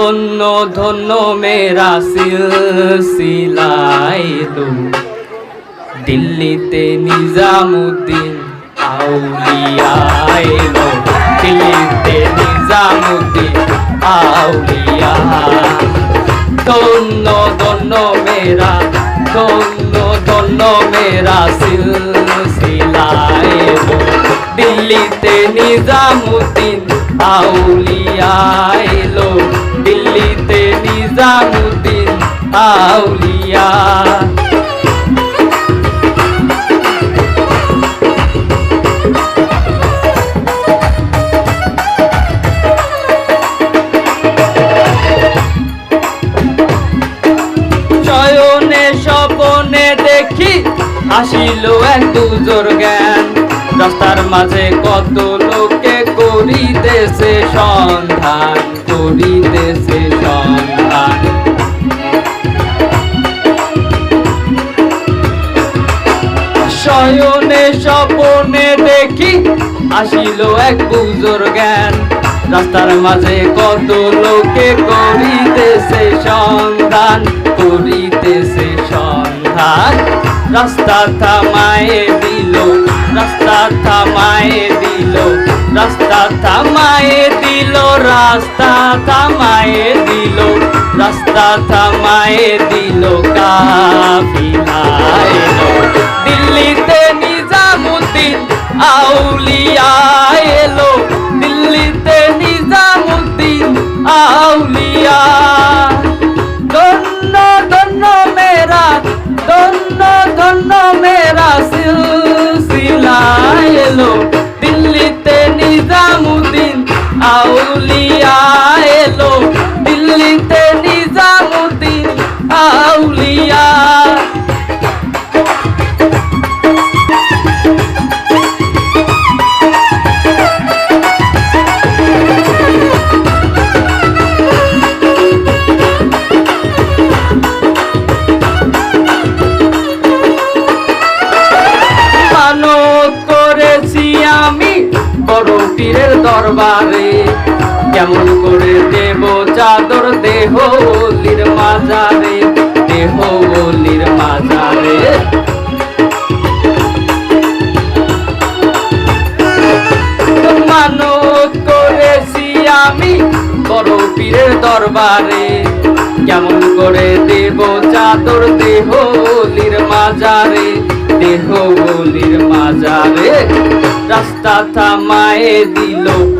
ধন্য ধন্য মেরা সিলসিলাই দু দিল্লিতে নিজামুদ্দিন আউলিয়া এলো দিল্লিতে নিজামুদ্দিন আউলিয়া ধন্য ধন্য মেরা, ধন্য ধন্য মেরা সিলসিলাই দু দিল্লিতে নিজামুদ্দিন আউলিয়া এলো দিল্লিতে নিজামুদ্দিন আউলিয়া শয়নে স্বপনে দেখি আসিল এক দুজোর জ্ঞান। রাস্তার মাঝে কত লোকে করিতেছে সন্ধান। করিতেছে সন্ধান শয়নে স্বপনে দেখি আসিল এক বুজোর জ্ঞান। রাস্তার মাঝে কত লোকে করিতেছে সন্ধান করিতেছে সন্ধান রাস্তা থামায়ে দিল, রাস্তা থামায়ে দিল, রাস্তা থামায়ে রাস্তা থামায়ে দিল, রাস্তা থামায়ে দিল কাফিলা দিল্লিতে নিজামুদ্দিন আউলিয়া এলো। দিল্লিতে নিজামুদ্দিন আউলিয়া। ধন্য ধন্য মেরা ধন্য ধন্য মেরা সিলসিলা এলো দিল্লিতে নিজামুদ্দিন আউলিয়া। আমি বড় পীরের দরবারে কেমন করে আমি বড় দরবারে। কেমন করে দেব চাদর দেহ ওলির মাজারে দেহ ওলির মাজারে রাস্তা থামায়ে দিল